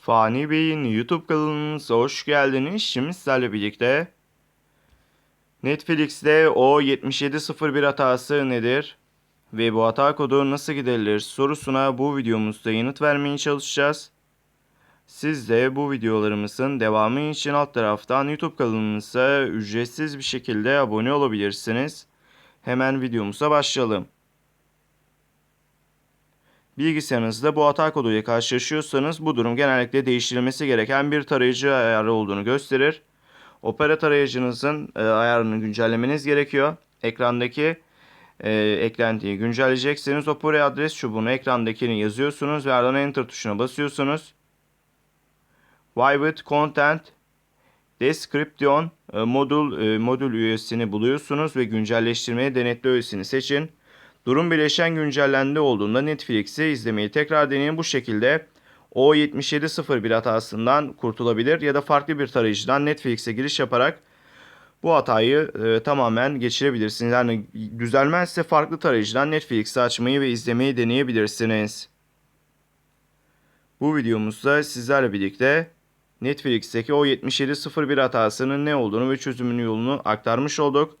Fani Bey'in YouTube kanalınıza hoş geldiniz. Şimdi sizlerle birlikte Netflix'te o 7701 hatası nedir ve bu hata kodu nasıl giderilir sorusuna bu videomuzda yanıt vermeye çalışacağız. Siz de bu videolarımızın devamı için alt taraftan YouTube kanalımıza ücretsiz bir şekilde abone olabilirsiniz. Hemen videomuza başlayalım. Bilgisayarınızda bu hata koduyla karşılaşıyorsanız bu durum genellikle değiştirilmesi gereken bir tarayıcı ayarı olduğunu gösterir. Opera tarayıcınızın e, ayarını güncellemeniz gerekiyor. Ekrandaki e, eklentiyi güncelleyecekseniz Opera adres çubuğunu ekrandakini yazıyorsunuz ve ardından Enter tuşuna basıyorsunuz. Private Content Description e, modül e, modül üyesini buluyorsunuz ve güncelleştirmeye denetli üyesini seçin. Durum bileşen güncellendi olduğunda Netflix'i izlemeyi tekrar deneyin. Bu şekilde o 7701 hatasından kurtulabilir ya da farklı bir tarayıcıdan Netflix'e giriş yaparak bu hatayı e, tamamen geçirebilirsiniz. Yani düzelmezse farklı tarayıcıdan Netflix'i açmayı ve izlemeyi deneyebilirsiniz. Bu videomuzda sizlerle birlikte Netflix'teki o 7701 hatasının ne olduğunu ve çözümünün yolunu aktarmış olduk.